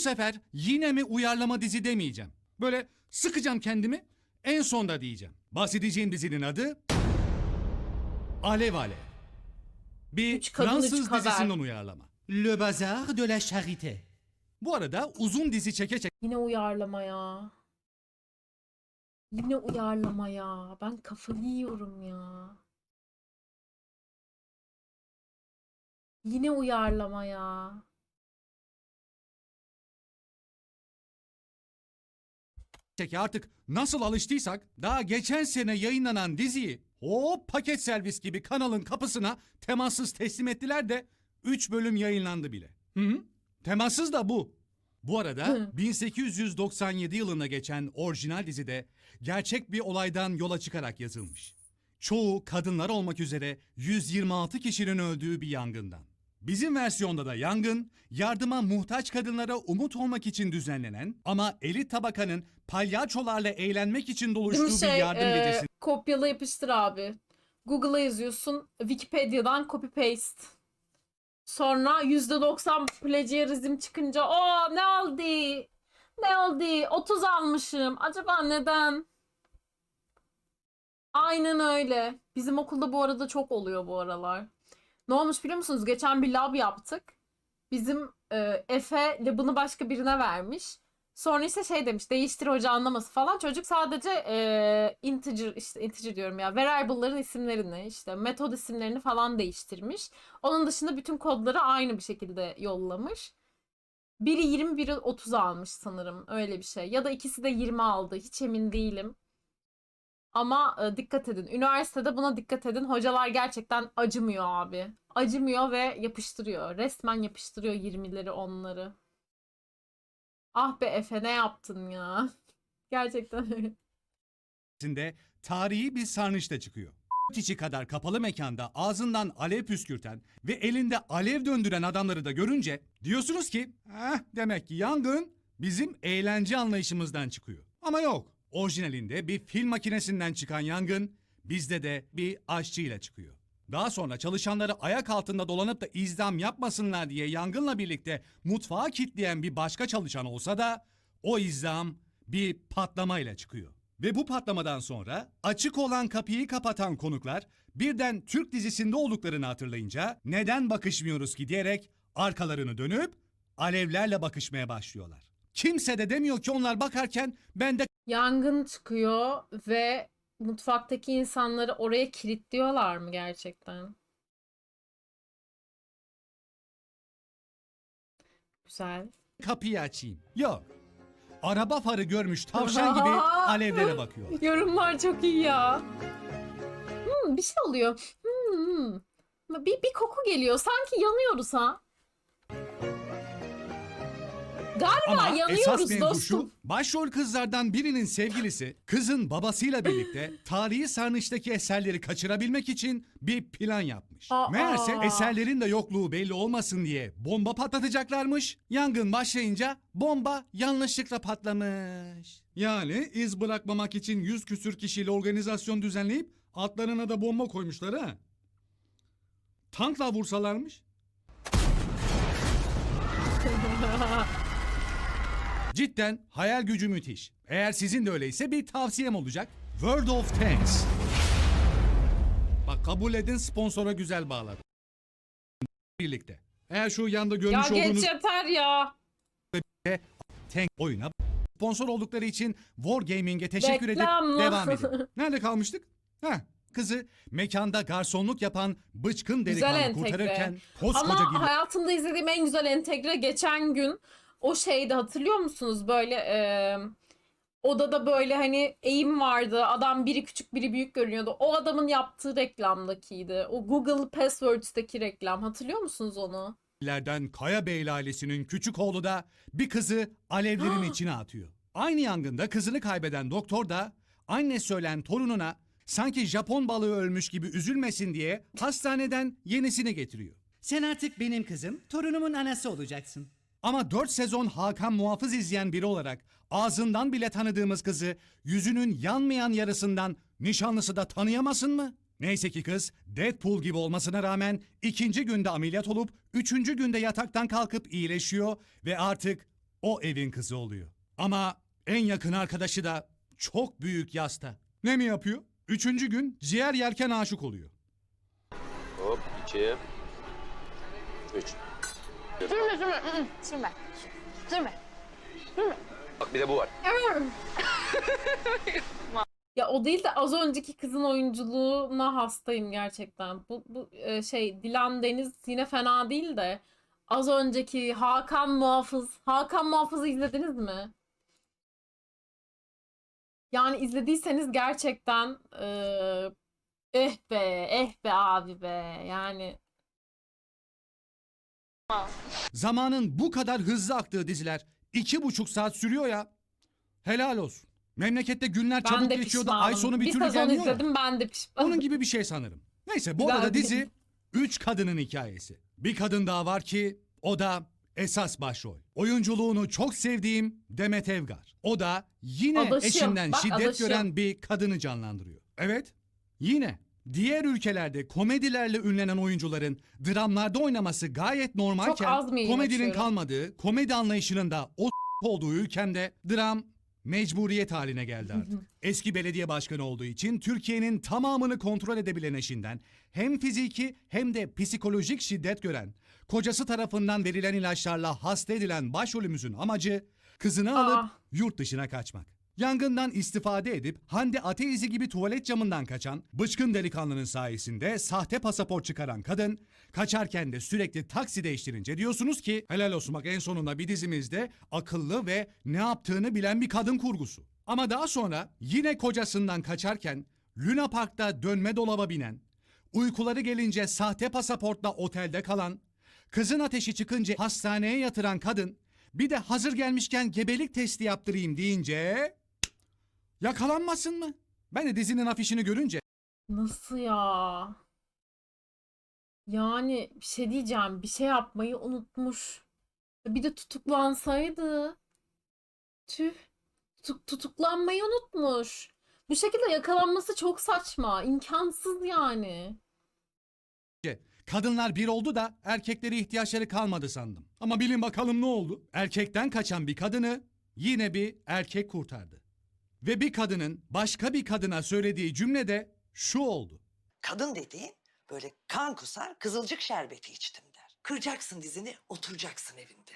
sefer yine mi uyarlama dizi demeyeceğim. Böyle sıkacağım kendimi en sonda diyeceğim. Bahsedeceğim dizinin adı Alev Alev. Bir Üç kadın, üç Fransız kader. dizisinden uyarlama. Le Bazar de la Charité. Bu arada uzun dizi çeke çeke Yine uyarlama ya. Yine uyarlama ya. Ben kafayı yiyorum ya. Yine uyarlama ya. Çeke artık nasıl alıştıysak daha geçen sene yayınlanan diziyi hop paket servis gibi kanalın kapısına temassız teslim ettiler de 3 bölüm yayınlandı bile. Hı hı. Temassız da bu. Bu arada Hı. 1897 yılında geçen orijinal dizide gerçek bir olaydan yola çıkarak yazılmış. Çoğu kadınlar olmak üzere 126 kişinin öldüğü bir yangından. Bizim versiyonda da yangın, yardıma muhtaç kadınlara umut olmak için düzenlenen ama elit tabakanın palyaçolarla eğlenmek için Değil doluştuğu bir şey yardım e, gecesi. kopyala yapıştır abi. Google'a yazıyorsun. Wikipedia'dan copy paste. Sonra %90 plagiarizm çıkınca o ne oldu? Ne oldu? 30 almışım. Acaba neden? Aynen öyle. Bizim okulda bu arada çok oluyor bu aralar. Ne olmuş biliyor musunuz? Geçen bir lab yaptık. Bizim e, Efe labını başka birine vermiş. Sonra işte şey demiş değiştir hoca anlaması falan. Çocuk sadece e, integer işte integer diyorum ya variable'ların isimlerini işte metod isimlerini falan değiştirmiş. Onun dışında bütün kodları aynı bir şekilde yollamış. Biri 20 biri 30 almış sanırım öyle bir şey. Ya da ikisi de 20 aldı hiç emin değilim. Ama e, dikkat edin. Üniversitede buna dikkat edin. Hocalar gerçekten acımıyor abi. Acımıyor ve yapıştırıyor. Resmen yapıştırıyor 20'leri 10'ları. Ah be Efe ne yaptın ya? Gerçekten öyle. tarihi bir sarnıçta çıkıyor. içi kadar kapalı mekanda ağzından alev püskürten ve elinde alev döndüren adamları da görünce diyorsunuz ki demek ki yangın bizim eğlence anlayışımızdan çıkıyor. Ama yok. Orijinalinde bir film makinesinden çıkan yangın bizde de bir aşçıyla çıkıyor. Daha sonra çalışanları ayak altında dolanıp da izdam yapmasınlar diye yangınla birlikte mutfağa kilitleyen bir başka çalışan olsa da o izdam bir patlamayla çıkıyor. Ve bu patlamadan sonra açık olan kapıyı kapatan konuklar birden Türk dizisinde olduklarını hatırlayınca neden bakışmıyoruz ki diyerek arkalarını dönüp alevlerle bakışmaya başlıyorlar. Kimse de demiyor ki onlar bakarken ben de Yangın çıkıyor ve mutfaktaki insanları oraya kilitliyorlar mı gerçekten? Güzel. kapıyı açayım. Yok. Araba farı görmüş tavşan gibi alevlere bakıyor. Yorumlar çok iyi ya. Hmm, bir şey oluyor. Hmm. Bir, bir koku geliyor. Sanki yanıyoruz ha. Galiba Ama esas yanıyoruz mevzu dostum. şu, başrol kızlardan birinin sevgilisi kızın babasıyla birlikte tarihi sarnıçtaki eserleri kaçırabilmek için bir plan yapmış. Aa. Meğerse eserlerin de yokluğu belli olmasın diye bomba patlatacaklarmış. Yangın başlayınca bomba yanlışlıkla patlamış. Yani iz bırakmamak için yüz küsür kişiyle organizasyon düzenleyip altlarına da bomba koymuşlar ha. Tankla vursalarmış. Cidden hayal gücü müthiş. Eğer sizin de öyleyse bir tavsiyem olacak. World of Tanks. Bak kabul edin sponsora güzel bağladı. Birlikte. Eğer şu yanda ya görmüş geç olduğunuz yeter ya. tank oyuna sponsor oldukları için Wargaming'e teşekkür Reklamla. edip devam edin. Nerede kalmıştık? Heh, kızı mekanda garsonluk yapan bıçkın Güzel delikanlı entegre. kurtarırken koskoca Ama gibi hayatımda izlediğim en güzel entegre geçen gün o şeydi hatırlıyor musunuz böyle e, odada böyle hani eğim vardı adam biri küçük biri büyük görünüyordu o adamın yaptığı reklamdakiydi o Google Passwords'taki reklam hatırlıyor musunuz onu? Lerden Kaya Beyli ailesinin küçük oğlu da bir kızı alevlerin içine atıyor. Aynı yangında kızını kaybeden doktor da anne söylen torununa sanki Japon balığı ölmüş gibi üzülmesin diye hastaneden yenisini getiriyor. Sen artık benim kızım, torunumun anası olacaksın. Ama 4 sezon Hakan Muhafız izleyen biri olarak ağzından bile tanıdığımız kızı yüzünün yanmayan yarısından nişanlısı da tanıyamasın mı? Neyse ki kız Deadpool gibi olmasına rağmen ikinci günde ameliyat olup üçüncü günde yataktan kalkıp iyileşiyor ve artık o evin kızı oluyor. Ama en yakın arkadaşı da çok büyük yasta. Ne mi yapıyor? Üçüncü gün ciğer yerken aşık oluyor. Hop iki. Üç. Sürme sürme. ı-ı, Sürme. Sürme. Bak bir de bu var. Ya o değil de az önceki kızın oyunculuğuna hastayım gerçekten. Bu, bu e, şey Dilan Deniz yine fena değil de az önceki Hakan Muhafız. Hakan Muhafız'ı izlediniz mi? Yani izlediyseniz gerçekten e, eh be eh be abi be yani Zamanın bu kadar hızlı aktığı diziler iki buçuk saat sürüyor ya. Helal olsun. Memlekette günler ben çabuk geçiyor da ay sonu bir, bir türlü gelmiyor ya. izledim ben de pişmanım. Onun gibi bir şey sanırım. Neyse bu Güzel arada değil. dizi üç kadının hikayesi. Bir kadın daha var ki o da esas başrol. Oyunculuğunu çok sevdiğim Demet Evgar. O da yine Adaşım. eşinden Bak, şiddet adaşım. gören bir kadını canlandırıyor. Evet yine diğer ülkelerde komedilerle ünlenen oyuncuların dramlarda oynaması gayet normalken Çok az mı komedinin kalmadığı, komedi anlayışının da o olduğu ülkemde dram mecburiyet haline geldi artık. Eski belediye başkanı olduğu için Türkiye'nin tamamını kontrol edebilen eşinden hem fiziki hem de psikolojik şiddet gören, kocası tarafından verilen ilaçlarla hasta edilen başrolümüzün amacı kızını alıp Ah. yurt dışına kaçmak. Yangından istifade edip Hande Ateizi gibi tuvalet camından kaçan bıçkın delikanlının sayesinde sahte pasaport çıkaran kadın kaçarken de sürekli taksi değiştirince diyorsunuz ki helal olsun bak en sonunda bir dizimizde akıllı ve ne yaptığını bilen bir kadın kurgusu. Ama daha sonra yine kocasından kaçarken Luna Park'ta dönme dolaba binen, uykuları gelince sahte pasaportla otelde kalan, kızın ateşi çıkınca hastaneye yatıran kadın bir de hazır gelmişken gebelik testi yaptırayım deyince yakalanmasın mı? Ben de dizinin afişini görünce Nasıl ya? Yani bir şey diyeceğim. Bir şey yapmayı unutmuş. Bir de tutuklansaydı. Tüh. Tutuk- tutuklanmayı unutmuş. Bu şekilde yakalanması çok saçma. İmkansız yani. kadınlar bir oldu da erkekleri ihtiyaçları kalmadı sandım. Ama bilin bakalım ne oldu? Erkekten kaçan bir kadını yine bir erkek kurtardı. Ve bir kadının başka bir kadına söylediği cümle de şu oldu. Kadın dediğin böyle kan kusar kızılcık şerbeti içtim der. Kıracaksın dizini oturacaksın evinde.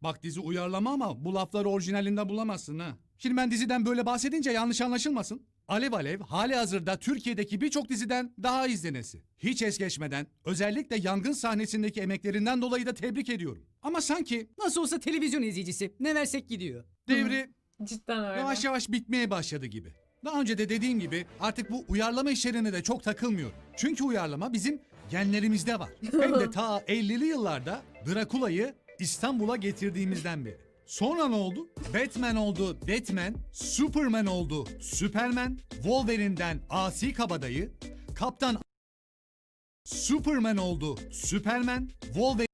Bak dizi uyarlama ama bu lafları orijinalinde bulamazsın ha. Şimdi ben diziden böyle bahsedince yanlış anlaşılmasın. Alev Alev hali hazırda Türkiye'deki birçok diziden daha izlenesi. Hiç es geçmeden özellikle yangın sahnesindeki emeklerinden dolayı da tebrik ediyorum. Ama sanki Nasıl olsa televizyon izleyicisi. Ne versek gidiyor. devri Cidden öyle. yavaş yavaş bitmeye başladı gibi. Daha önce de dediğim gibi artık bu uyarlama işlerine de çok takılmıyorum. Çünkü uyarlama bizim genlerimizde var. Hem de ta 50'li yıllarda Drakula'yı İstanbul'a getirdiğimizden beri. Sonra ne oldu? Batman oldu Batman, Superman oldu Superman, Wolverine'den Asi Kabadayı, Kaptan Superman oldu Superman, Wolverine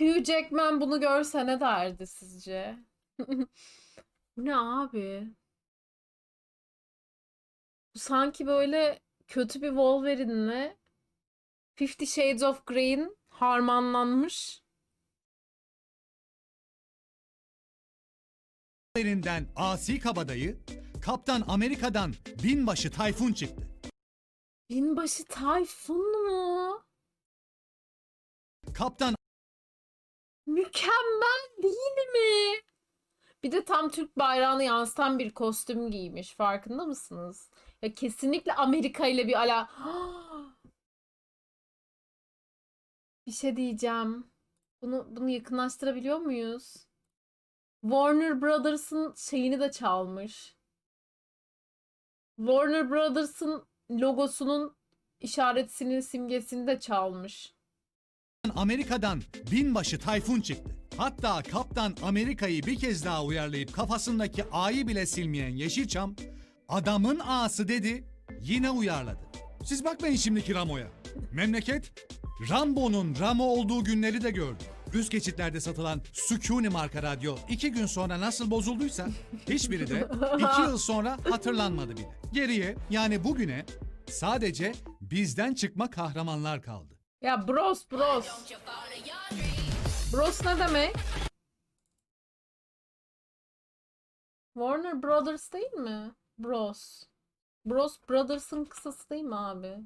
Hugh Jackman bunu görse ne derdi sizce? Bu ne abi? Bu sanki böyle kötü bir Wolverine'le Fifty Shades of Grey'in harmanlanmış. Wolverine'den Asi Kabadayı, Kaptan Amerika'dan binbaşı Tayfun çıktı. Binbaşı Tayfun mu? Kaptan Mükemmel değil mi? Bir de tam Türk bayrağını yansıtan bir kostüm giymiş. Farkında mısınız? Ya kesinlikle Amerika ile bir ala... Bir şey diyeceğim. Bunu bunu yakınlaştırabiliyor muyuz? Warner Brothers'ın şeyini de çalmış. Warner Brothers'ın logosunun işaretini, simgesini de çalmış. Amerika'dan binbaşı Tayfun çıktı. Hatta Kaptan Amerika'yı bir kez daha uyarlayıp kafasındaki A'yı bile silmeyen Yeşilçam, adamın A'sı dedi, yine uyarladı. Siz bakmayın şimdiki Ramo'ya. Memleket, Rambo'nun Ramo olduğu günleri de gördü. Üst geçitlerde satılan Sukuni marka radyo iki gün sonra nasıl bozulduysa hiçbiri de iki yıl sonra hatırlanmadı bile. Geriye yani bugüne sadece bizden çıkma kahramanlar kaldı. Ya bros bros. Bros ne demek? Warner Brothers değil mi? Bros. Bros Brothers'ın kısası değil mi abi?